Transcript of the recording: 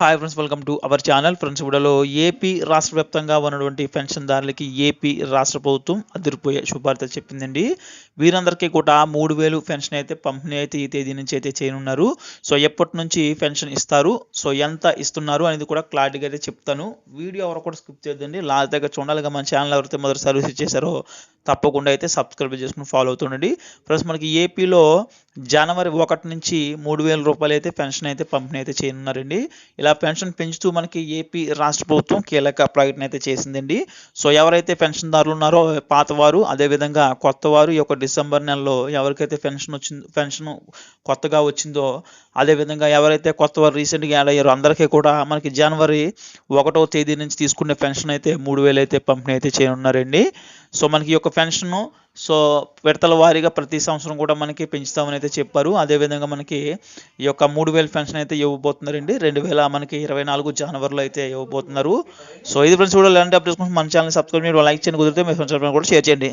Hi friends welcome to our channel friends ఇవిడలో AP రాష్ట్ర వ్యాప్తంగా ఉన్నటువంటి పెన్షన్దారులకి ఏపీ రాష్ట్ర ప్రభుత్వం అదిరిపోయే శుభార్త చెప్పిందండి. వీరందరికీ కూడా మూడు వేలు పెన్షన్ అయితే పంపిణీ అయితే ఈ తేదీ నుంచి అయితే చేయనున్నారు. సో ఎప్పటి నుంచి పెన్షన్ ఇస్తారు? సో ఎంత ఇస్తున్నారు అనేది కూడా క్లారిటీగా అయితే చెప్తాను. వీడియో ఎవరు కూడా స్కిప్ చేయొద్దండి. లాస్ట్ దగ్గర చూడాలిగా మన ఛానల్ ఎవరైతే మొదటి సర్వీస్ ఇచ్చేసారో తప్పకుండా అయితే సబ్స్క్రైబ్ చేసుకుని ఫాలో అవుతుండండి. ప్లస్ మనకి ఏపీలో జనవరి ఒకటి నుంచి మూడు వేల రూపాయలు అయితే పెన్షన్ అయితే పంపిణీ అయితే చేయనున్నారండి. ఇలా పెన్షన్ పెంచుతూ మనకి ఏపీ రాష్ట్ర ప్రభుత్వం కీలక ప్రకటన అయితే చేసిందండి. సో ఎవరైతే పెన్షన్దారులు ఉన్నారో పాతవారు అదేవిధంగా కొత్తవారు ఈ యొక్క డిసెంబర్ నెలలో ఎవరికైతే పెన్షన్ వచ్చిందో పెన్షన్ కొత్తగా వచ్చిందో అదేవిధంగా ఎవరైతే కొత్తవారు రీసెంట్గా యాడ్ అయ్యారో అందరికీ కూడా మనకి జనవరి ఒకటో తేదీ నుంచి తీసుకునే పెన్షన్ అయితే మూడు వేలు అయితే పంపిణీ అయితే చేయనున్నారండి. సో మనకి ఈ యొక్క పెన్షన్ సో విడతల వారీగా ప్రతి సంవత్సరం కూడా మనకి పెంచుతామని అయితే చెప్పారు. అదేవిధంగా మనకి ఈ యొక్క మూడు వేల పెన్షన్ అయితే ఇవ్వబోతున్నారండి. రెండు వేల మనకి ఇరవై నాలుగు జనవరిలో అయితే ఇవ్వబోతున్నారు. సో ఇది ఫ్రెండ్స్ కూడా ఇలాంటి అప్డేట్స్ మన ఛానల్ సబ్స్క్రైబ్ లైక్ చేయండి కుదిరితే మీ ఫ్రెండ్స్ కూడా షేర్ చేయండి.